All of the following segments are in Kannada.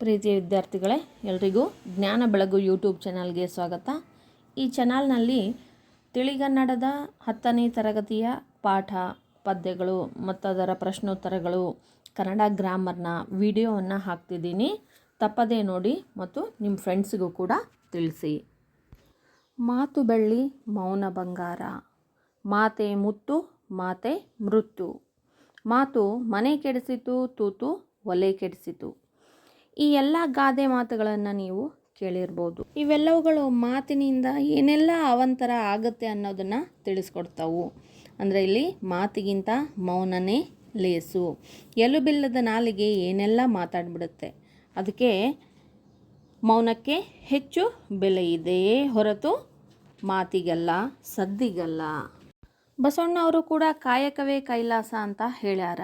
ಪ್ರೀತಿಯ ವಿದ್ಯಾರ್ಥಿಗಳೇ, ಎಲ್ರಿಗೂ ಜ್ಞಾನ ಬೆಳಗು ಯೂಟ್ಯೂಬ್ ಚಾನಲ್ಗೆ ಸ್ವಾಗತ. ಈ ಚಾನಲ್ನಲ್ಲಿ ತಿಳಿಗನ್ನಡದ ಹತ್ತನೇ ತರಗತಿಯ ಪಾಠ, ಪದ್ಯಗಳು ಮತ್ತು ಅದರ ಪ್ರಶ್ನೋತ್ತರಗಳು, ಕನ್ನಡ ಗ್ರಾಮರ್ನ ವಿಡಿಯೋವನ್ನು ಹಾಕ್ತಿದ್ದೀನಿ. ತಪ್ಪದೇ ನೋಡಿ ಮತ್ತು ನಿಮ್ಮ ಫ್ರೆಂಡ್ಸಿಗೂ ಕೂಡ ತಿಳಿಸಿ. ಮಾತು ಬೆಳ್ಳಿ ಮೌನ ಬಂಗಾರ. ಮಾತೆ ಮುತ್ತು, ಮಾತೆ ಮೃತ್ತು. ಮಾತು ಮನೆ ಕೆಡಿಸಿತು, ತೂತು ಒಲೆ ಕೆಡಿಸಿತು. ಈ ಎಲ್ಲ ಗಾದೆ ಮಾತುಗಳನ್ನು ನೀವು ಕೇಳಿರ್ಬೋದು. ಇವೆಲ್ಲವುಗಳು ಮಾತಿನಿಂದ ಏನೆಲ್ಲ ಅವಂತರ ಆಗುತ್ತೆ ಅನ್ನೋದನ್ನು ತಿಳಿಸ್ಕೊಡ್ತಾವು. ಅಂದರೆ ಇಲ್ಲಿ ಮಾತಿಗಿಂತ ಮೌನನೇ ಲೇಸು. ಎಲುಬಿಲ್ಲದ ನಾಲಿಗೆ ಏನೆಲ್ಲ ಮಾತಾಡ್ಬಿಡುತ್ತೆ. ಅದಕ್ಕೆ ಮೌನಕ್ಕೆ ಹೆಚ್ಚು ಬೆಲೆ ಇದೆಯೇ ಹೊರತು ಮಾತಿಗಲ್ಲ, ಸದ್ದಿಗಲ್ಲ. ಬಸವಣ್ಣ ಅವರು ಕೂಡ ಕಾಯಕವೇ ಕೈಲಾಸ ಅಂತ ಹೇಳ್ಯಾರ.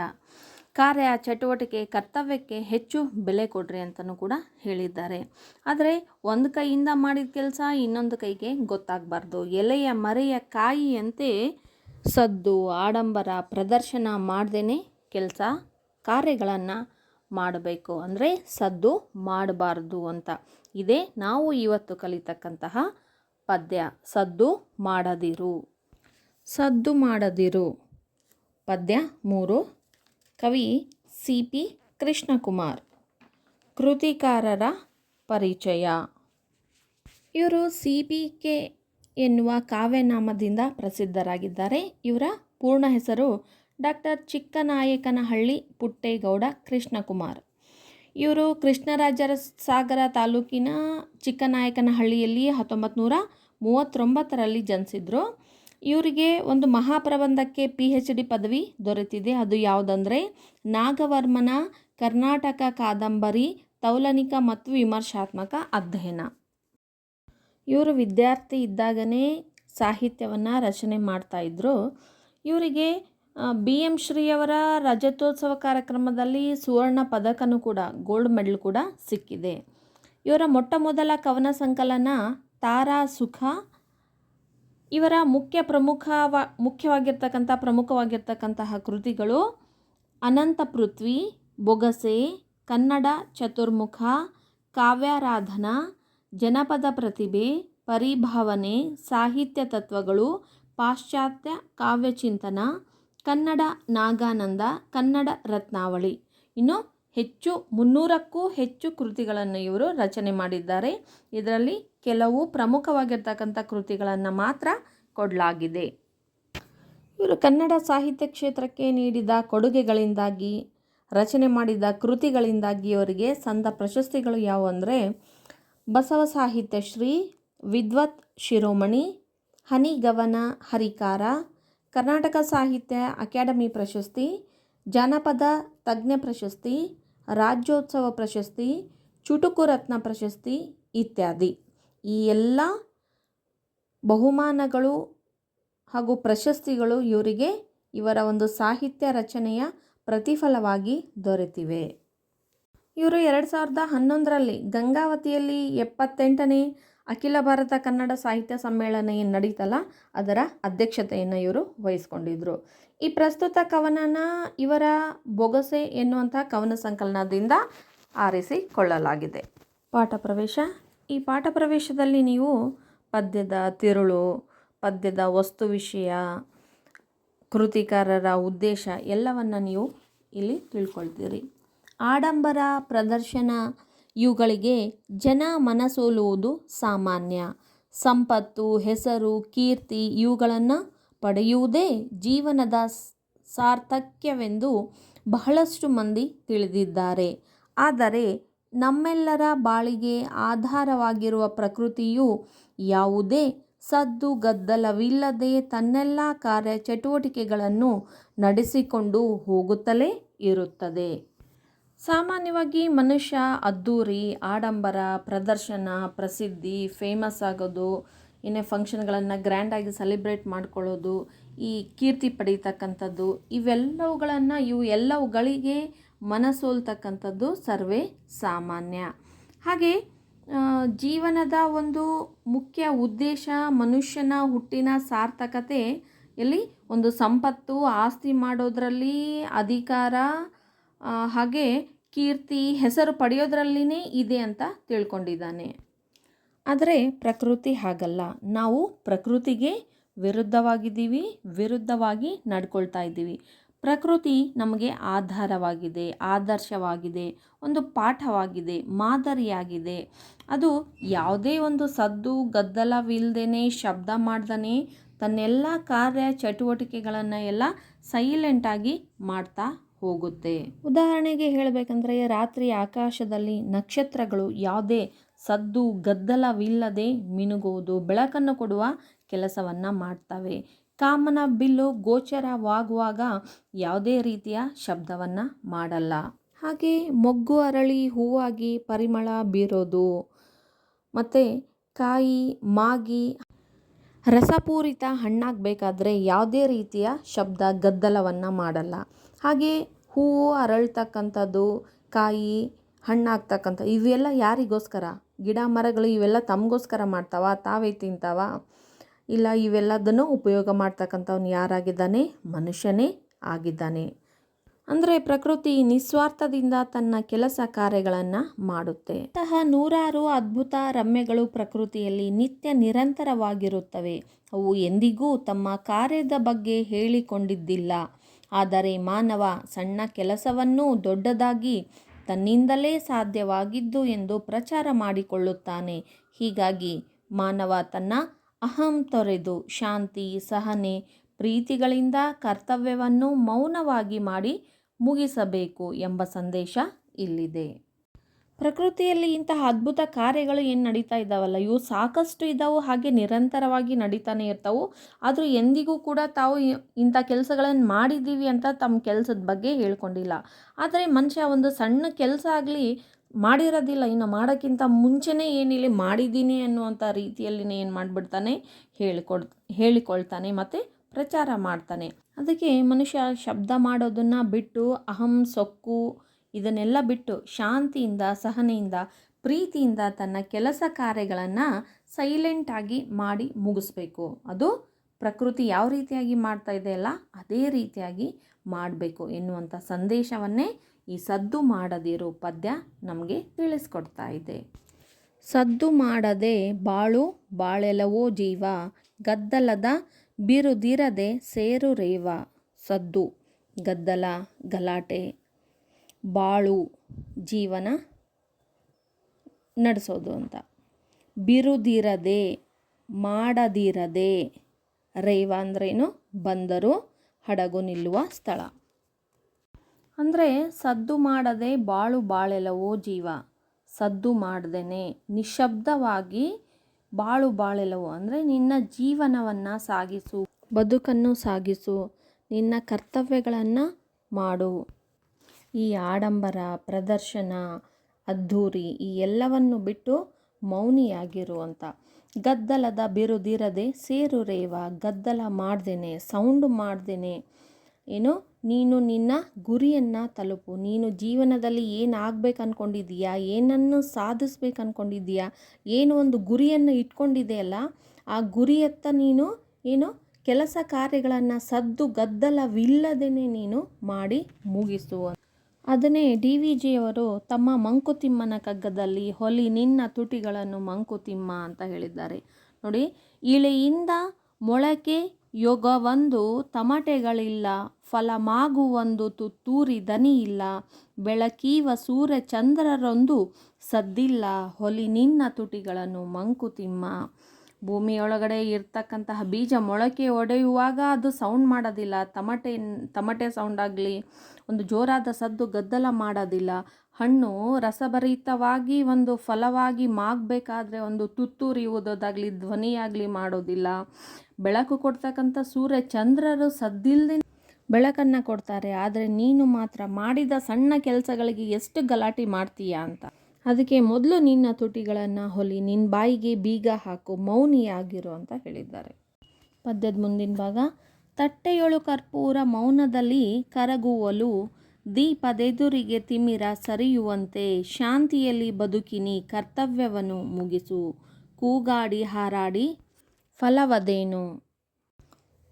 ಕಾರ್ಯ ಚಟುವಟಿಕೆ ಕರ್ತವ್ಯಕ್ಕೆ ಹೆಚ್ಚು ಬೆಲೆ ಕೊಡ್ರಿ ಅಂತಲೂ ಕೂಡ ಹೇಳಿದ್ದಾರೆ. ಆದರೆ ಒಂದು ಕೈಯಿಂದ ಮಾಡಿದ ಕೆಲಸ ಇನ್ನೊಂದು ಕೈಗೆ ಗೊತ್ತಾಗಬಾರ್ದು. ಎಲೆಯ ಮರೆಯ ಕಾಯಿಯಂತೆ ಸದ್ದು, ಆಡಂಬರ, ಪ್ರದರ್ಶನ ಮಾಡ್ದೇ ಕೆಲಸ, ಕಾರ್ಯಗಳನ್ನು ಮಾಡಬೇಕು. ಅಂದರೆ ಸದ್ದು ಮಾಡಬಾರ್ದು ಅಂತ. ಇದೇ ನಾವು ಇವತ್ತು ಕಲಿತಕ್ಕಂತಹ ಪದ್ಯ, ಸದ್ದು ಮಾಡದಿರು. ಸದ್ದು ಮಾಡದಿರು. ಪದ್ಯ ಮೂರು. ಕವಿ ಸಿ ಪಿ ಕೃಷ್ಣಕುಮಾರ್. ಕೃತಿಕಾರರ ಪರಿಚಯ. ಇವರು ಸಿ ಪಿ ಕೆ ಎನ್ನುವ ಕಾವ್ಯನಾಮದಿಂದ ಪ್ರಸಿದ್ಧರಾಗಿದ್ದಾರೆ. ಇವರ ಪೂರ್ಣ ಹೆಸರು ಡಾಕ್ಟರ್ ಚಿಕ್ಕನಾಯಕನಹಳ್ಳಿ ಪುಟ್ಟೇಗೌಡ ಕೃಷ್ಣಕುಮಾರ್. ಇವರು ಕೃಷ್ಣರಾಜರ ಸಾಗರ ತಾಲೂಕಿನ ಚಿಕ್ಕನಾಯಕನಹಳ್ಳಿಯಲ್ಲಿ ಹತ್ತೊಂಬತ್ತು ನೂರ ಮೂವತ್ತೊಂಬತ್ತರಲ್ಲಿ ಜನಿಸಿದ್ರು. ಇವರಿಗೆ ಒಂದು ಮಹಾಪ್ರಬಂಧಕ್ಕೆ ಪಿ ಹೆಚ್ ಡಿ ಪದವಿ ದೊರೆತಿದೆ. ಅದು ಯಾವುದಂದರೆ ನಾಗವರ್ಮನ ಕರ್ನಾಟಕ ಕಾದಂಬರಿ ತೌಲನಿಕ ಮತ್ತು ವಿಮರ್ಶಾತ್ಮಕ ಅಧ್ಯಯನ. ಇವರು ವಿದ್ಯಾರ್ಥಿ ಇದ್ದಾಗನೇ ಸಾಹಿತ್ಯವನ್ನು ರಚನೆ ಮಾಡ್ತಾಯಿದ್ರು ಇವರಿಗೆ ಬಿ ಎಂ ಶ್ರೀಯವರ ರಜತೋತ್ಸವ ಕಾರ್ಯಕ್ರಮದಲ್ಲಿ ಸುವರ್ಣ ಪದಕನೂ ಕೂಡ ಗೋಲ್ಡ್ ಮೆಡಲ್ ಕೂಡ ಸಿಕ್ಕಿದೆ. ಇವರ ಮೊಟ್ಟ ಮೊದಲ ಕವನ ಸಂಕಲನ ತಾರಾ ಸುಖ ಇವರ ಮುಖ್ಯ ಪ್ರಮುಖವ, ಮುಖ್ಯವಾಗಿರ್ತಕ್ಕಂಥ ಪ್ರಮುಖವಾಗಿರ್ತಕ್ಕಂತಹ ಕೃತಿಗಳು ಅನಂತ ಪೃಥ್ವಿ, ಬೊಗಸೆ, ಕನ್ನಡ ಚತುರ್ಮುಖ, ಕಾವ್ಯಾರಾಧನಾ, ಜನಪದ ಪ್ರತಿಭೆ, ಪರಿಭಾವನೆ, ಸಾಹಿತ್ಯ ತತ್ವಗಳು, ಪಾಶ್ಚಾತ್ಯ ಕಾವ್ಯಚಿಂತನ, ಕನ್ನಡ ನಾಗಾನಂದ, ಕನ್ನಡ ರತ್ನಾವಳಿ. ಇನ್ನು ಹೆಚ್ಚು ಮುನ್ನೂರಕ್ಕೂ ಹೆಚ್ಚು ಕೃತಿಗಳನ್ನು ಇವರು ರಚನೆ ಮಾಡಿದ್ದಾರೆ. ಇದರಲ್ಲಿ ಕೆಲವು ಪ್ರಮುಖವಾಗಿರ್ತಕ್ಕಂಥ ಕೃತಿಗಳನ್ನು ಮಾತ್ರ ಕೊಡಲಾಗಿದೆ. ಇವರು ಕನ್ನಡ ಸಾಹಿತ್ಯ ಕ್ಷೇತ್ರಕ್ಕೆ ನೀಡಿದ ಕೊಡುಗೆಗಳಿಂದಾಗಿ, ರಚನೆ ಮಾಡಿದ ಕೃತಿಗಳಿಂದಾಗಿ ಅವರಿಗೆ ಸಂದ ಪ್ರಶಸ್ತಿಗಳು ಯಾವುವು ಅಂದರೆ, ಬಸವ ಸಾಹಿತ್ಯ ಶ್ರೀ ವಿದ್ವತ್ ಶಿರೋಮಣಿ ಹನಿಗವನ ಹರಿಕಾರ, ಕರ್ನಾಟಕ ಸಾಹಿತ್ಯ ಅಕಾಡೆಮಿ ಪ್ರಶಸ್ತಿ, ಜಾನಪದ ತಜ್ಞ ಪ್ರಶಸ್ತಿ, ರಾಜ್ಯೋತ್ಸವ ಪ್ರಶಸ್ತಿ, ಚುಟುಕು ರತ್ನ ಪ್ರಶಸ್ತಿ ಇತ್ಯಾದಿ. ಈ ಎಲ್ಲ ಬಹುಮಾನಗಳು ಹಾಗೂ ಪ್ರಶಸ್ತಿಗಳು ಇವರಿಗೆ ಇವರ ಒಂದು ಸಾಹಿತ್ಯ ರಚನೆಯ ಪ್ರತಿಫಲವಾಗಿ ದೊರೆತಿವೆ. ಇವರು ಎರಡು ಸಾವಿರದ ಹನ್ನೊಂದರಲ್ಲಿ ಗಂಗಾವತಿಯಲ್ಲಿ ಎಪ್ಪತ್ತೆಂಟನೇ ಅಖಿಲ ಭಾರತ ಕನ್ನಡ ಸಾಹಿತ್ಯ ಸಮ್ಮೇಳನ ಏನು ನಡೀತಲ್ಲ ಅದರ ಅಧ್ಯಕ್ಷತೆಯನ್ನು ಇವರು ವಹಿಸ್ಕೊಂಡಿದ್ರು. ಈ ಪ್ರಸ್ತುತ ಕವನನ ಇವರ ಬೊಗಸೆ ಎನ್ನುವಂಥ ಕವನ ಸಂಕಲನದಿಂದ ಆರಿಸಿಕೊಳ್ಳಲಾಗಿದೆ. ಪಾಠ ಪ್ರವೇಶ ಈ ಪಾಠ ಪ್ರವೇಶದಲ್ಲಿ ನೀವು ಪದ್ಯದ ತಿರುಳು, ಪದ್ಯದ ವಸ್ತು ವಿಷಯ, ಕೃತಿಕಾರರ ಉದ್ದೇಶ ಎಲ್ಲವನ್ನು ನೀವು ಇಲ್ಲಿ ತಿಳ್ಕೊಳ್ತೀರಿ. ಆಡಂಬರ ಪ್ರದರ್ಶನ ಇವುಗಳಿಗೆ ಜನ ಮನಸೋಲುವುದು ಸಾಮಾನ್ಯ. ಸಂಪತ್ತು, ಹೆಸರು, ಕೀರ್ತಿ ಇವುಗಳನ್ನು ಪಡೆಯುವುದೇ ಜೀವನದ ಸಾರ್ಥಕ್ಯವೆಂದು ಬಹಳಷ್ಟು ಮಂದಿ ತಿಳಿದಿದ್ದಾರೆ. ಆದರೆ ನಮ್ಮೆಲ್ಲರ ಬಾಳಿಗೆ ಆಧಾರವಾಗಿರುವ ಪ್ರಕೃತಿಯು ಯಾವುದೇ ಸದ್ದು ಗದ್ದಲವಿಲ್ಲದೆ ತನ್ನೆಲ್ಲ ಕಾರ್ಯ ಚಟುವಟಿಕೆಗಳನ್ನು ನಡೆಸಿಕೊಂಡು ಹೋಗುತ್ತಲೇ ಇರುತ್ತದೆ. ಸಾಮಾನ್ಯವಾಗಿ ಮನುಷ್ಯ ಅದ್ದೂರಿ ಆಡಂಬರ, ಪ್ರದರ್ಶನ, ಪ್ರಸಿದ್ಧಿ ಫೇಮಸ್ ಆಗೋದು ಇನ್ನೇ ಫಂಕ್ಷನ್ಗಳನ್ನು ಗ್ರ್ಯಾಂಡಾಗಿ ಸೆಲೆಬ್ರೇಟ್ ಮಾಡ್ಕೊಳ್ಳೋದು, ಈ ಕೀರ್ತಿ ಪಡೀತಕ್ಕಂಥದ್ದು, ಇವೆಲ್ಲವುಗಳನ್ನು ಇವು ಎಲ್ಲವುಗಳಿಗೆ ಮನಸೋಲ್ತಕ್ಕಂಥದ್ದು ಸರ್ವೇ ಸಾಮಾನ್ಯ. ಹಾಗೆ ಜೀವನದ ಒಂದು ಮುಖ್ಯ ಉದ್ದೇಶ ಮನುಷ್ಯನ ಹುಟ್ಟಿನ ಸಾರ್ಥಕತೆ, ಎಲ್ಲಿ ಒಂದು ಸಂಪತ್ತು ಆಸ್ತಿ ಮಾಡೋದರಲ್ಲಿ ಅಧಿಕಾರ ಹಾಗೆ ಕೀರ್ತಿ, ಹೆಸರು ಪಡೆಯೋದ್ರಲ್ಲಿನೇ ಇದೆ ಅಂತ ತಿಳ್ಕೊಂಡಿದ್ದಾನೆ. ಆದರೆ ಪ್ರಕೃತಿ ಹಾಗಲ್ಲ. ನಾವು ಪ್ರಕೃತಿಗೆ ವಿರುದ್ಧವಾಗಿದ್ದೀವಿ, ವಿರುದ್ಧವಾಗಿ ನಡ್ಕೊಳ್ತಾ ಇದ್ದೀವಿ. ಪ್ರಕೃತಿ ನಮಗೆ ಆಧಾರವಾಗಿದೆ, ಆದರ್ಶವಾಗಿದೆ, ಒಂದು ಪಾಠವಾಗಿದೆ, ಮಾದರಿಯಾಗಿದೆ. ಅದು ಯಾವುದೇ ಒಂದು ಸದ್ದು ಗದ್ದಲವಿಲ್ಲದೇ ಶಬ್ದ ಮಾಡ್ದೇ ತನ್ನೆಲ್ಲ ಕಾರ್ಯ ಚಟುವಟಿಕೆಗಳನ್ನು ಎಲ್ಲ ಸೈಲೆಂಟಾಗಿ ಮಾಡ್ತಾ ಹೋಗುತ್ತೆ. ಉದಾಹರಣೆಗೆ ಹೇಳಬೇಕಂದ್ರೆ, ರಾತ್ರಿ ಆಕಾಶದಲ್ಲಿ ನಕ್ಷತ್ರಗಳು ಯಾವುದೇ ಸದ್ದು, ಗದ್ದಲವಿಲ್ಲದೆ ಮಿನುಗುವುದು, ಬೆಳಕನ್ನು ಕೊಡುವ ಕೆಲಸವನ್ನು ಮಾಡ್ತವೆ. ಕಾಮನ ಬಿಲ್ಲು ಗೋಚರವಾಗುವಾಗ ಯಾವುದೇ ರೀತಿಯ ಶಬ್ದವನ್ನು ಮಾಡಲ್ಲ. ಹಾಗೆ ಮೊಗ್ಗು ಅರಳಿ ಹೂವಾಗಿ ಪರಿಮಳ ಬೀರೋದು, ಮತ್ತು ಕಾಯಿ, ಮಾಗಿ, ರಸಪೂರಿತ ಹಣ್ಣಾಗಬೇಕಾದ್ರೆ ಯಾವುದೇ ರೀತಿಯ ಶಬ್ದ ಗದ್ದಲವನ್ನು ಮಾಡಲ್ಲ. ಹಾಗೆ ಹೂವು ಅರಳ್ತಕ್ಕಂಥದ್ದು, ಕಾಯಿ, ಹಣ್ಣಾಗ್ತಕ್ಕಂಥ ಇವೆಲ್ಲ ಯಾರಿಗೋಸ್ಕರ? ಗಿಡ ಮರಗಳು ಇವೆಲ್ಲ ತಮಗೋಸ್ಕರ ಮಾಡ್ತಾವ? ತಾವೇ ತಿಂತಾವ? ಇಲ್ಲ, ಇವೆಲ್ಲದನ್ನು ಉಪಯೋಗ ಮಾಡ್ತಕ್ಕಂಥವ್ನು ಯಾರಾಗಿದ್ದಾನೆ? ಮನುಷ್ಯನೇ ಆಗಿದ್ದಾನೆ. ಅಂದರೆ ಪ್ರಕೃತಿ ನಿಸ್ವಾರ್ಥದಿಂದ ತನ್ನ ಕೆಲಸ ಕಾರ್ಯಗಳನ್ನು ಮಾಡುತ್ತೆ. ಅಂತಹ ನೂರಾರು ಅದ್ಭುತ ರಮ್ಯಗಳು ಪ್ರಕೃತಿಯಲ್ಲಿ ನಿತ್ಯ ನಿರಂತರವಾಗಿರುತ್ತವೆ. ಅವು ಎಂದಿಗೂ ತಮ್ಮ ಕಾರ್ಯದ ಬಗ್ಗೆ ಹೇಳಿಕೊಂಡಿದ್ದಿಲ್ಲ. ಆದರೆ ಮಾನವ ಸಣ್ಣ ಕೆಲಸವನ್ನೂ ದೊಡ್ಡದಾಗಿ ತನ್ನಿಂದಲೇ ಸಾಧ್ಯವಾಗಿದ್ದು ಎಂದು ಪ್ರಚಾರ ಮಾಡಿಕೊಳ್ಳುತ್ತಾನೆ. ಹೀಗಾಗಿ ಮಾನವ ತನ್ನ ಅಹಂ ತೊರೆದು ಶಾಂತಿ, ಸಹನೆ, ಪ್ರೀತಿಗಳಿಂದ ಕರ್ತವ್ಯವನ್ನು ಮೌನವಾಗಿ ಮಾಡಿ ಮುಗಿಸಬೇಕು ಎಂಬ ಸಂದೇಶ ಇಲ್ಲಿದೆ. ಪ್ರಕೃತಿಯಲ್ಲಿ ಇಂತಹ ಅದ್ಭುತ ಕಾರ್ಯಗಳು ಏನು ನಡೀತಾ ಇದ್ದಾವಲ್ಲ, ಇವು ಸಾಕಷ್ಟು ಇದ್ದಾವೆ, ಹಾಗೆ ನಿರಂತರವಾಗಿ ನಡೀತಾನೆ ಇರ್ತಾವೆ. ಆದರೂ ಎಂದಿಗೂ ಕೂಡ ತಾವು ಇಂಥ ಕೆಲಸಗಳನ್ನು ಮಾಡಿದ್ದೀವಿ ಅಂತ ತಮ್ಮ ಕೆಲಸದ ಬಗ್ಗೆ ಹೇಳ್ಕೊಂಡಿಲ್ಲ. ಆದರೆ ಮನುಷ್ಯ ಒಂದು ಸಣ್ಣ ಕೆಲಸ ಆಗಲಿ ಮಾಡಿರೋದಿಲ್ಲ. ಇನ್ನು ಮಾಡೋಕ್ಕಿಂತ ಮುಂಚೆನೇ ಏನಿಲ್ಲ ಮಾಡಿದ್ದೀನಿ ಅನ್ನುವಂಥ ರೀತಿಯಲ್ಲಿನೇ ಏನು ಮಾಡಿಬಿಡ್ತಾನೆ, ಹೇಳಿಕೊಡ್, ಹೇಳಿಕೊಳ್ತಾನೆ ಮತ್ತು ಪ್ರಚಾರ ಮಾಡ್ತಾನೆ. ಅದಕ್ಕೆ ಮನುಷ್ಯ ಶಬ್ದ ಮಾಡೋದನ್ನು ಬಿಟ್ಟು, ಅಹಂ, ಸೊಕ್ಕು ಇದನ್ನೆಲ್ಲ ಬಿಟ್ಟು ಶಾಂತಿಯಿಂದ, ಸಹನೆಯಿಂದ, ಪ್ರೀತಿಯಿಂದ ತನ್ನ ಕೆಲಸ ಕಾರ್ಯಗಳನ್ನು ಸೈಲೆಂಟಾಗಿ ಮಾಡಿ ಮುಗಿಸ್ಬೇಕು. ಅದು ಪ್ರಕೃತಿ ಯಾವ ರೀತಿಯಾಗಿ ಮಾಡ್ತಾ ಇದೆಯಲ್ಲ ಅದೇ ರೀತಿಯಾಗಿ ಮಾಡಬೇಕು ಎನ್ನುವಂಥ ಸಂದೇಶವನ್ನೇ ಈ ಸದ್ದು ಮಾಡದಿರೋ ಪದ್ಯ ನಮಗೆ ತಿಳಿಸ್ಕೊಡ್ತಾ ಇದೆ. ಸದ್ದು ಮಾಡದೆ ಬಾಳು ಬಾಳೆಲವೋ ಜೀವ, ಗದ್ದಲದ ಬಿರುದಿರದೆ ಸೇರು ರೇವ. ಸದ್ದು, ಗದ್ದಲ, ಗಲಾಟೆ, ಬಾಳು, ಜೀವನ ನಡೆಸೋದು ಅಂತ. ಬಿರುದಿರದೆ, ಮಾಡದಿರದೆ, ರೇವ ಅಂದ್ರೇನು? ಬಂದರು, ಹಡಗು ನಿಲ್ಲುವ ಸ್ಥಳ. ಅಂದರೆ ಸದ್ದು ಮಾಡದೆ ಬಾಳು ಬಾಳೆಲವೋ ಜೀವ. ಸದ್ದು ಮಾಡ್ದೇ ನಿಶಬ್ದವಾಗಿ ಬಾಳು ಬಾಳೆಲವೋ ಅಂದರೆ ನಿನ್ನ ಜೀವನವನ್ನು ಸಾಗಿಸು, ಬದುಕನ್ನು ಸಾಗಿಸು, ನಿನ್ನ ಕರ್ತವ್ಯಗಳನ್ನು ಮಾಡು. ಈ ಆಡಂಬರ, ಪ್ರದರ್ಶನ, ಅದ್ಧೂರಿ ಈ ಎಲ್ಲವನ್ನು ಬಿಟ್ಟು ಮೌನಿಯಾಗಿರುವಂಥ ಗದ್ದಲದ ಬಿರುದಿರದೆ ಸೇರು ರೇವ, ಗದ್ದಲ ಮಾಡ್ದೇನೆ, ಸೌಂಡ್ ಮಾಡ್ದೇನೆ. ಏನು? ನೀನು ನಿನ್ನ ಗುರಿಯನ್ನು ತಲುಪು. ನೀನು ಜೀವನದಲ್ಲಿ ಏನು ಆಗ್ಬೇಕು ಅಂದ್ಕೊಂಡಿದ್ದೀಯಾ ಏನನ್ನು ಸಾಧಿಸ್ಬೇಕು ಅಂದ್ಕೊಂಡಿದ್ದೀಯಾ ಏನು ಒಂದು ಗುರಿಯನ್ನು ಇಟ್ಕೊಂಡಿದೆಯಲ್ಲ, ಆ ಗುರಿಯತ್ತ ನೀನು ಏನು ಕೆಲಸ ಕಾರ್ಯಗಳನ್ನು ಸದ್ದು ಗದ್ದಲವಿಲ್ಲದೇ ನೀನು ಮಾಡಿ ಮುಗಿಸು ಅದನ್ನೇ ಡಿ ವಿ ಜಿಯವರು ತಮ್ಮ ಮಂಕುತಿಮ್ಮನ ಕಗ್ಗದಲ್ಲಿ ಹೊಲಿ ನಿನ್ನ ತುಟಿಗಳನ್ನು ಮಂಕುತಿಮ್ಮ ಅಂತ ಹೇಳಿದ್ದಾರೆ. ನೋಡಿ, ಇಳೆಯಿಂದ ಮೊಳಕೆ ಯೋಗವೊಂದು ತಮಟೆಗಳಿಲ್ಲ ಫಲಮಾಗುವೊಂದು ತುತ್ತೂರಿ ದನಿ ಇಲ್ಲ, ಬೆಳಕೀವ ಸೂರ್ಯ ಚಂದ್ರರೊಂದು ಸದ್ದಿಲ್ಲ, ಹೊಲಿ ನಿನ್ನ ತುಟಿಗಳನ್ನು ಮಂಕುತಿಮ್ಮ ಭೂಮಿಯೊಳಗಡೆ ಇರ್ತಕ್ಕಂತಹ ಬೀಜ ಮೊಳಕೆ ಒಡೆಯುವಾಗ ಅದು ಸೌಂಡ್ ಮಾಡೋದಿಲ್ಲ, ತಮಟೆ ತಮಟೆ ಸೌಂಡ್ ಆಗಲಿ, ಒಂದು ಜೋರಾದ ಸದ್ದು ಗದ್ದಲ ಮಾಡೋದಿಲ್ಲ. ಹಣ್ಣು ರಸಭರಿತವಾಗಿ ಒಂದು ಫಲವಾಗಿ ಮಾಗಬೇಕಾದ್ರೆ ಒಂದು ತುತ್ತೂರಿ ಓದೋದಾಗಲಿ ಧ್ವನಿಯಾಗಲಿ ಮಾಡೋದಿಲ್ಲ. ಬೆಳಕು ಕೊಡ್ತಕ್ಕಂಥ ಸೂರ್ಯ ಚಂದ್ರರು ಸದ್ದಿಲ್ಲದೆ ಬೆಳಕನ್ನು ಕೊಡ್ತಾರೆ. ಆದರೆ ನೀನು ಮಾತ್ರ ಮಾಡಿದ ಸಣ್ಣ ಕೆಲಸಗಳಿಗೆ ಎಷ್ಟು ಗಲಾಟೆ ಮಾಡ್ತೀಯಾ ಅಂತ. ಅದಕ್ಕೆ ಮೊದಲು ನಿನ್ನ ತುಟಿಗಳನ್ನು ಹೊಲಿ ನಿನ್ನ ಬಾಯಿಗೆ ಬೀಗ ಹಾಕು, ಮೌನಿಯಾಗಿರು ಅಂತ ಹೇಳಿದ್ದಾರೆ. ಪದ್ಯದ ಮುಂದಿನ ಭಾಗ, ತಟ್ಟೆಯೊಳು ಕರ್ಪೂರ ಮೌನದಲ್ಲಿ ಕರಗುವಲು ದೀಪದೆದುರಿಗೆ ತಿಮಿರ ಸರಿಯುವಂತೆ ಶಾಂತಿಯಲ್ಲಿ ಬದುಕಿನಿ, ಕರ್ತವ್ಯವನ್ನು ಮುಗಿಸು. ಕೂಗಾಡಿ ಹಾರಾಡಿ ಫಲವದೇನು?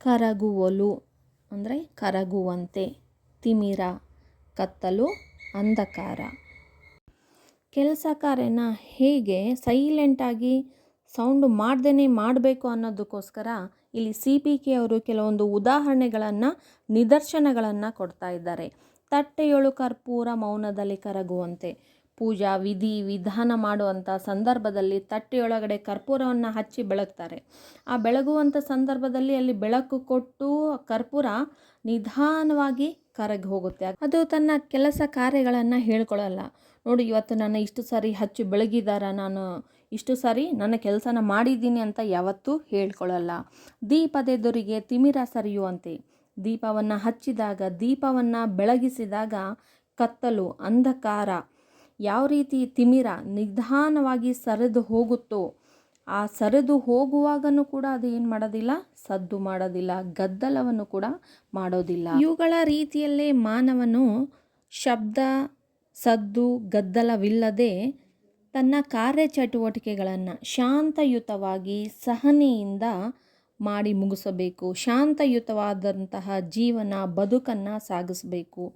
ಕರಗುವಲು ಅಂದರೆ ಕರಗುವಂತೆ ತಿಮಿರ ಕತ್ತಲು ಅಂಧಕಾರ. ಕೆಲಸ ಕಾರ್ಯನ ಹೇಗೆ ಸೈಲೆಂಟಾಗಿ ಸೌಂಡ್ ಮಾಡ್ದೇ ಮಾಡಬೇಕು ಅನ್ನೋದಕ್ಕೋಸ್ಕರ ಇಲ್ಲಿ ಸಿ ಪಿ ಕೆ ಅವರು ಕೆಲವೊಂದು ಉದಾಹರಣೆಗಳನ್ನು, ನಿದರ್ಶನಗಳನ್ನು ಕೊಡ್ತಾ ಇದ್ದಾರೆ. ತಟ್ಟೆಯೊಳು ಕರ್ಪೂರ ಮೌನದಲ್ಲಿ ಕರಗುವಂತೆ. ಪೂಜಾ ವಿಧಿ ವಿಧಾನ ಮಾಡುವಂಥ ಸಂದರ್ಭದಲ್ಲಿ ತಟ್ಟೆಯೊಳಗಡೆ ಕರ್ಪೂರವನ್ನು ಹಚ್ಚಿ ಬೆಳಗ್ತಾರೆ. ಆ ಬೆಳಗುವಂಥ ಸಂದರ್ಭದಲ್ಲಿ ಅಲ್ಲಿ ಬೆಳಕು ಕೊಟ್ಟು ಕರ್ಪೂರ ನಿಧಾನವಾಗಿ ಕರಗಿ ಹೋಗುತ್ತೆ. ಅದು ತನ್ನ ಕೆಲಸ ಕಾರ್ಯಗಳನ್ನು ಹೇಳ್ಕೊಳ್ಳಲ್ಲ ನೋಡಿ, ಇವತ್ತು ನಾನು ಇಷ್ಟು ಸಾರಿ ಹಚ್ಚಿ ಬೆಳಗಿದಾರ. ನಾನು ಇಷ್ಟು ಸಾರಿ ನನ್ನ ಕೆಲಸನ ಮಾಡಿದ್ದೀನಿ ಅಂತ ಯಾವತ್ತೂ ಹೇಳ್ಕೊಳ್ಳಲ್ಲ ದೀಪದೆದುರಿಗೆ ತಿಮಿರ ಸರಿಯುವಂತೆ. ದೀಪವನ್ನು ಹಚ್ಚಿದಾಗ, ದೀಪವನ್ನು ಬೆಳಗಿಸಿದಾಗ ಕತ್ತಲು, ಅಂಧಕಾರ ಯಾವ ರೀತಿ ತಿಮಿರ ನಿಧಾನವಾಗಿ ಸರಿದು ಹೋಗುತ್ತೋ, ಆ ಸರಿದು ಹೋಗುವಾಗನೂ ಕೂಡ ಅದು ಏನು ಮಾಡೋದಿಲ್ಲ, ಸದ್ದು ಮಾಡೋದಿಲ್ಲ, ಗದ್ದಲವನ್ನು ಕೂಡ ಮಾಡೋದಿಲ್ಲ. ಇವುಗಳ ರೀತಿಯಲ್ಲೇ ಮಾನವನು ಶಬ್ದ, ಸದ್ದು, ಗದ್ದಲವಿಲ್ಲದೆ ತನ್ನ ಕಾರ್ಯಚಟುವಟಿಕೆಗಳನ್ನು ಶಾಂತಯುತವಾಗಿ ಸಹನೆಯಿಂದ ಮಾಡಿ ಮುಗಿಸಬೇಕು, ಶಾಂತಯುತವಾದಂತಹ ಜೀವನ ಬದುಕನ್ನು ಸಾಗಿಸಬೇಕು.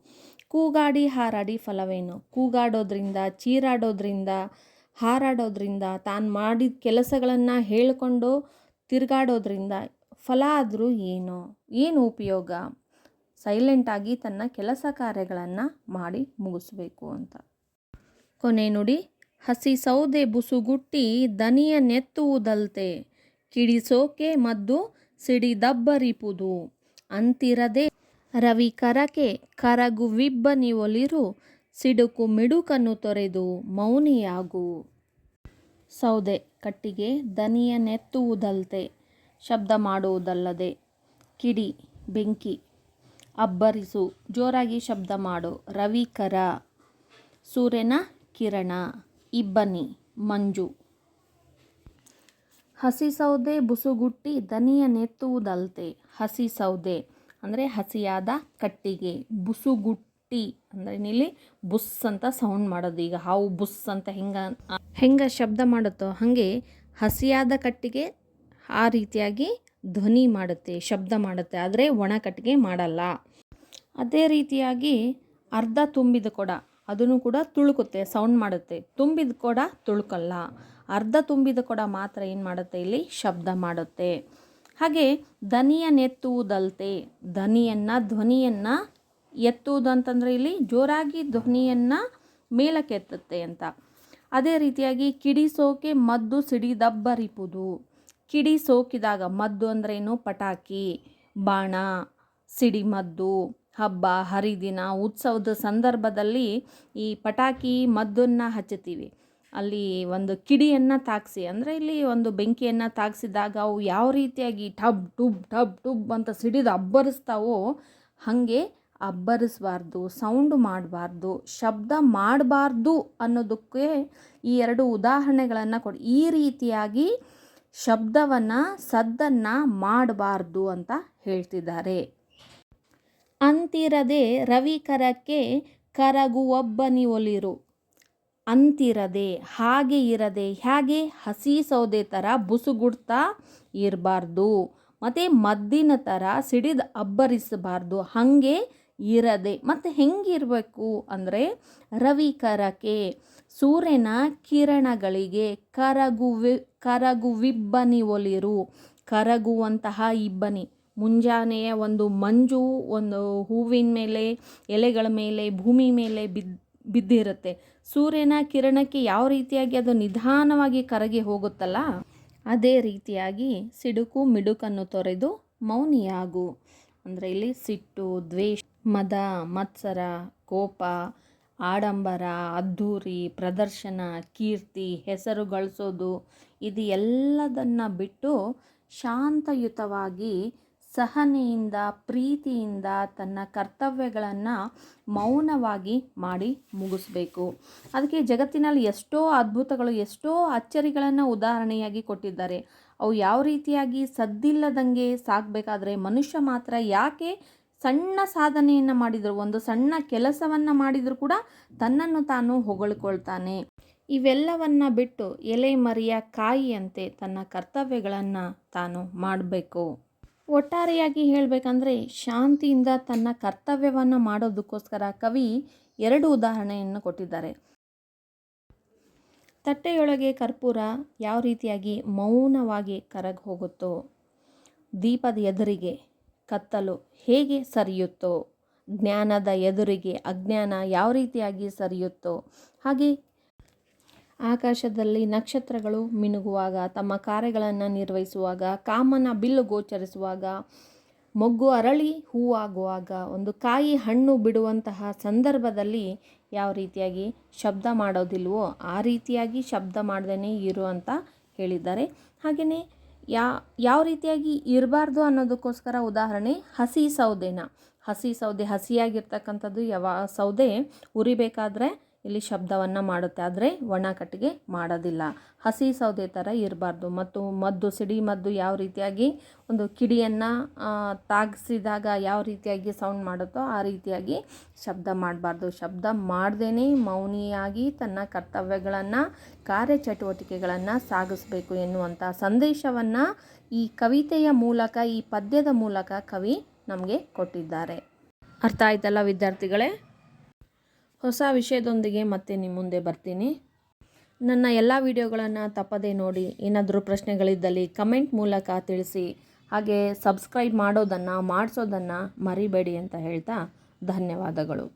ಕೂಗಾಡಿ ಹಾರಾಡಿ ಫಲವೇನು? ಕೂಗಾಡೋದ್ರಿಂದ, ಚೀರಾಡೋದ್ರಿಂದ, ಹಾರಾಡೋದ್ರಿಂದ, ತಾನು ಮಾಡಿದ ಕೆಲಸಗಳನ್ನು ಹೇಳಿಕೊಂಡು ತಿರುಗಾಡೋದ್ರಿಂದ ಫಲ ಆದರೂ ಏನು? ಏನು ಉಪಯೋಗ? ಸೈಲೆಂಟಾಗಿ ತನ್ನ ಕೆಲಸ ಕಾರ್ಯಗಳನ್ನು ಮಾಡಿ ಮುಗಿಸ್ಬೇಕು ಅಂತ. ಕೊನೆ ನುಡಿ, ಹಸಿ ಸೌದೆ ಬುಸುಗುಟ್ಟಿ ದನಿಯ ನೆತ್ತುವುದಲ್ತೆ. ಕಿಡಿಸೋಕೆ ಮದ್ದು ಸಿಡಿದಬ್ಬರಿಪುದು. ಅಂತಿರದೆ, ರವಿ ಕರಕೆ ಕರಗುವಿಬ್ಬನಿ ಒಲಿರು ಸಿಡುಕು ಮಿಡುಕನ್ನು ತೊರೆದು ಮೌನಿಯಾಗು. ಸೌದೆ ಕಟ್ಟಿಗೆ ದನಿಯ ನೆತ್ತುವುದಲ್ತೆ, ಶಬ್ದ ಮಾಡುವುದಲ್ಲದೆ. ಕಿಡಿ, ಬೆಂಕಿ, ಅಬ್ಬರಿಸು, ಜೋರಾಗಿ ಶಬ್ದ ಮಾಡು ರವಿಕರ ಸೂರ್ಯನ ಕಿರಣ, ಇಬ್ಬನಿ, ಮಂಜು. ಹಸಿ ಸೌದೆ, ಬುಸುಗುಟ್ಟಿ, ದನಿಯ ನೆತ್ತುವುದಲ್ತೆ. ಹಸಿ ಸೌದೆ ಅಂದರೆ ಹಸಿಯಾದ ಕಟ್ಟಿಗೆ. ಬುಸುಗುಟ್ಟಿ ಅಂದರೆ ಇಲ್ಲಿ ಬುಸ್ ಅಂತ ಸೌಂಡ್ ಮಾಡೋದು. ಈಗ ಹಾವು ಬುಸ್ ಅಂತ ಹೆಂಗ ಹೆಂಗೆ ಶಬ್ದ ಮಾಡುತ್ತೋ ಹಾಗೆ ಹಸಿಯಾದ ಕಟ್ಟಿಗೆ ಆ ರೀತಿಯಾಗಿ ಧ್ವನಿ ಮಾಡುತ್ತೆ, ಶಬ್ದ ಮಾಡುತ್ತೆ. ಆದರೆ ಒಣ ಕಟ್ಟಿಗೆ ಮಾಡಲ್ಲ. ಅದೇ ರೀತಿಯಾಗಿ ಅರ್ಧ ತುಂಬಿದ ಕೊಡ, ಅದನ್ನು ಕೂಡ ತುಳುಕುತ್ತೆ ಸೌಂಡ್ ಮಾಡುತ್ತೆ. ತುಂಬಿದ ಕೊಡ ತುಳುಕಲ್ಲ. ಅರ್ಧ ತುಂಬಿದ ಕೊಡ ಮಾತ್ರ ಏನು ಮಾಡುತ್ತೆ ಇಲ್ಲಿ? ಶಬ್ದ ಮಾಡುತ್ತೆ. ಹಾಗೆ ದನಿಯ ನೆತ್ತುವುದಲ್ತೆ ದನಿಯನ್ನು ಧ್ವನಿಯನ್ನು ಎತ್ತುವುದು ಅಂತಂದರೆ ಇಲ್ಲಿ ಜೋರಾಗಿ ಧ್ವನಿಯನ್ನು ಮೇಲಕ್ಕೆ ಎತ್ತುತ್ತೆ ಅಂತ. ಅದೇ ರೀತಿಯಾಗಿ ಕಿಡಿ ಸೋಕೆ ಮದ್ದು ಸಿಡಿದಬ್ಬರಿಪುದು ಕಿಡಿ ಸೋಕಿದಾಗ ಮದ್ದು ಅಂದ್ರೇನು? ಪಟಾಕಿ, ಬಾಣ ಸಿಡಿಮದ್ದು ಹಬ್ಬ, ಹರಿದಿನ, ಉತ್ಸವದ ಸಂದರ್ಭದಲ್ಲಿ ಈ ಪಟಾಕಿ ಮದ್ದನ್ನು ಹಚ್ಚುತ್ತೀವಿ. ಅಲ್ಲಿ ಒಂದು ಕಿಡಿಯನ್ನು ತಾಗಿಸಿ, ಅಂದರೆ ಇಲ್ಲಿ ಒಂದು ಬೆಂಕಿಯನ್ನು ತಾಗಿಸಿದಾಗ ಅವು ಯಾವ ರೀತಿಯಾಗಿ ಟಬ್ ಟುಬ್ ಟಬ್ ಟುಬ್ ಅಂತ ಸಿಡಿದು ಅಬ್ಬರಿಸ್ತಾವೋ, ಹಾಗೆ ಅಬ್ಬರಿಸಬಾರ್ದು, ಸೌಂಡ್ ಮಾಡಬಾರ್ದು, ಶಬ್ದ ಮಾಡಬಾರ್ದು ಅನ್ನೋದಕ್ಕೆ ಈ ಎರಡು ಉದಾಹರಣೆಗಳನ್ನು ಕೊಡಿ, ಈ ರೀತಿಯಾಗಿ ಶಬ್ದವನ್ನು, ಸದ್ದನ್ನು ಮಾಡಬಾರ್ದು ಅಂತ ಹೇಳ್ತಿದ್ದಾರೆ. ಅಂತಿರದೆ ರವಿಕರಕ್ಕೆ ಕರಗು ಕರಗುವೊಬ್ಬನಿ ಒಲಿರು ಅಂತಿರದೆ, ಹಾಗೆ ಇರದೆ ಹೇಗೆ ಹಸಿ ಸೌದೆ ಥರ ಬುಸುಗುಡ್ತಾ ಇರಬಾರ್ದು. ಮತ್ತು ಮದ್ದಿನ ಥರ ಸಿಡಿದು ಅಬ್ಬರಿಸಬಾರ್ದು. ಹಾಗೆ ಇರದೆ, ಮತ್ತು ಹೆಂಗಿರಬೇಕು ಅಂದರೆ ರವಿ ಕರಕೆ, ಸೂರ್ಯನ ಕಿರಣಗಳಿಗೆ ಕರಗುವಿ, ಕರಗುವಿಬ್ಬನಿ ಒಲಿರು. ಕರಗುವಂತಹ ಇಬ್ಬನಿ, ಮುಂಜಾನೆಯ ಒಂದು ಮಂಜು, ಒಂದು ಹೂವಿನ ಮೇಲೆ, ಎಲೆಗಳ ಮೇಲೆ, ಭೂಮಿ ಮೇಲೆ ಬಿದ್ದು ಬಿದ್ದಿರುತ್ತೆ. ಸೂರ್ಯನ ಕಿರಣಕ್ಕೆ ಯಾವ ರೀತಿಯಾಗಿ ಅದು ನಿಧಾನವಾಗಿ ಕರಗಿ ಹೋಗುತ್ತಲ್ಲ, ಅದೇ ರೀತಿಯಾಗಿ ಸಿಡುಕು ಮಿಡುಕನ್ನು ತೊರೆದು ಮೌನಿಯಾಗು. ಅಂದರೆ ಇಲ್ಲಿ ಸಿಟ್ಟು, ದ್ವೇಷ, ಮದ, ಮತ್ಸರ, ಕೋಪ, ಆಡಂಬರ, ಅದ್ಧೂರಿ, ಪ್ರದರ್ಶನ, ಕೀರ್ತಿ, ಹೆಸರು ಗಳಿಸೋದು, ಇದು ಎಲ್ಲದನ್ನು ಬಿಟ್ಟು ಶಾಂತಯುತವಾಗಿ ಸಹನೆಯಿಂದ, ಪ್ರೀತಿಯಿಂದ ತನ್ನ ಕರ್ತವ್ಯಗಳನ್ನು ಮೌನವಾಗಿ ಮಾಡಿ ಮುಗಿಸ್ಬೇಕು. ಅದಕ್ಕೆ ಜಗತ್ತಿನಲ್ಲಿ ಎಷ್ಟೋ ಅದ್ಭುತಗಳು, ಎಷ್ಟೋ ಅಚ್ಚರಿಗಳನ್ನು ಉದಾಹರಣೆಯಾಗಿ ಕೊಟ್ಟಿದ್ದಾರೆ. ಅವು ಯಾವ ರೀತಿಯಾಗಿ ಸದ್ದಿಲ್ಲದಂಗೆ ಸಾಕಬೇಕಾದ್ರೆ ಮನುಷ್ಯ ಮಾತ್ರ ಯಾಕೆ ಸಣ್ಣ ಸಾಧನೆಯನ್ನು ಮಾಡಿದರು, ಒಂದು ಸಣ್ಣ ಕೆಲಸವನ್ನು ಮಾಡಿದರೂ ಕೂಡ ತನ್ನನ್ನು ತಾನು ಹೊಗಳಿಕೊಳ್ತಾನೆ. ಇವೆಲ್ಲವನ್ನು ಬಿಟ್ಟು ಎಲೆ ಮರಿಯ ಕಾಯಿಯಂತೆ ತನ್ನ ಕರ್ತವ್ಯಗಳನ್ನು ತಾನು ಮಾಡಬೇಕು. ಒಟ್ಟಾರೆಯಾಗಿ ಹೇಳಬೇಕಂದ್ರೆ ಶಾಂತಿಯಿಂದ ತನ್ನ ಕರ್ತವ್ಯವನ್ನು ಮಾಡೋದಕ್ಕೋಸ್ಕರ ಕವಿ ಎರಡು ಉದಾಹರಣೆಯನ್ನು ಕೊಟ್ಟಿದ್ದಾರೆ. ತಟ್ಟೆಯೊಳಗೆ ಕರ್ಪೂರ ಯಾವ ರೀತಿಯಾಗಿ ಮೌನವಾಗಿ ಕರಗಿ ಹೋಗುತ್ತೋ, ದೀಪದ ಎದುರಿಗೆ ಕತ್ತಲು ಹೇಗೆ ಸರಿಯುತ್ತೋ, ಜ್ಞಾನದ ಎದುರಿಗೆ ಅಜ್ಞಾನ ಯಾವ ರೀತಿಯಾಗಿ ಸರಿಯುತ್ತೋ ಹಾಗೆ ಆಕಾಶದಲ್ಲಿ ನಕ್ಷತ್ರಗಳು ಮಿನುಗುವಾಗ, ತಮ್ಮ ಕಾರ್ಯಗಳನ್ನು ನಿರ್ವಹಿಸುವಾಗ, ಕಾಮನ ಬಿಲ್ಲು ಗೋಚರಿಸುವಾಗ, ಮೊಗ್ಗು ಅರಳಿ ಹೂವಾಗುವಾಗ, ಒಂದು ಕಾಯಿ ಹಣ್ಣು ಬಿಡುವಂತಹ ಸಂದರ್ಭದಲ್ಲಿ ಯಾವ ರೀತಿಯಾಗಿ ಶಬ್ದ ಮಾಡೋದಿಲ್ವೋ ಆ ರೀತಿಯಾಗಿ ಶಬ್ದ ಮಾಡ್ದೇ ಇರು ಅಂತ ಹೇಳಿದ್ದಾರೆ. ಹಾಗೆಯೇ ಯಾ, ಯಾವ ರೀತಿಯಾಗಿ ಇರಬಾರ್ದು ಅನ್ನೋದಕ್ಕೋಸ್ಕರ ಉದಾಹರಣೆ ಹಸಿ ಸೌದೆನ. ಹಸಿ ಸೌದೆ ಹಸಿಯಾಗಿರ್ತಕ್ಕಂಥದ್ದು ಯಾವ ಸೌದೆ ಉರಿಬೇಕಾದ್ರೆ ಇಲ್ಲಿ ಶಬ್ದವನ್ನು ಮಾಡುತ್ತೆ. ಆದರೆ ಒಣ ಕಟ್ಟಿಗೆ ಮಾಡೋದಿಲ್ಲ. ಹಸಿ ಸೌದೆ ಥರ ಇರಬಾರ್ದು. ಮತ್ತು ಮದ್ದು, ಸಿಡಿ ಮದ್ದು ಯಾವ ರೀತಿಯಾಗಿ ಒಂದು ಕಿಡಿಯನ್ನು ತಾಗಿಸಿದಾಗ ಯಾವ ರೀತಿಯಾಗಿ ಸೌಂಡ್ ಮಾಡುತ್ತೋ ಆ ರೀತಿಯಾಗಿ ಶಬ್ದ ಮಾಡಬಾರ್ದು. ಶಬ್ದ ಮಾಡ್ದೇ ಮೌನಿಯಾಗಿ ತನ್ನ ಕರ್ತವ್ಯಗಳನ್ನು, ಕಾರ್ಯಚಟುವಟಿಕೆಗಳನ್ನು ಸಾಗಿಸಬೇಕು ಎನ್ನುವಂಥ ಸಂದೇಶವನ್ನು ಈ ಕವಿತೆಯ ಮೂಲಕ, ಈ ಪದ್ಯದ ಮೂಲಕ ಕವಿ ನಮಗೆ ಕೊಟ್ಟಿದ್ದಾರೆ. ಅರ್ಥ ಆಯ್ತಲ್ಲ ವಿದ್ಯಾರ್ಥಿಗಳೇ? ಹೊಸ ವಿಷಯದೊಂದಿಗೆ ಮತ್ತೆ ನಿಮ್ಮ ಮುಂದೆ ಬರ್ತೀನಿ. ನನ್ನ ಎಲ್ಲ ವಿಡಿಯೋಗಳನ್ನು ತಪ್ಪದೇ ನೋಡಿ ಏನಾದರೂ ಪ್ರಶ್ನೆಗಳಿದ್ದಲ್ಲಿ ಕಮೆಂಟ್ ಮೂಲಕ ತಿಳಿಸಿ. ಹಾಗೆ ಸಬ್ಸ್ಕ್ರೈಬ್ ಮಾಡೋದನ್ನು, ಮಾಡಿಸೋದನ್ನು ಮರಿಬೇಡಿ ಅಂತ ಹೇಳ್ತಾ ಧನ್ಯವಾದಗಳು.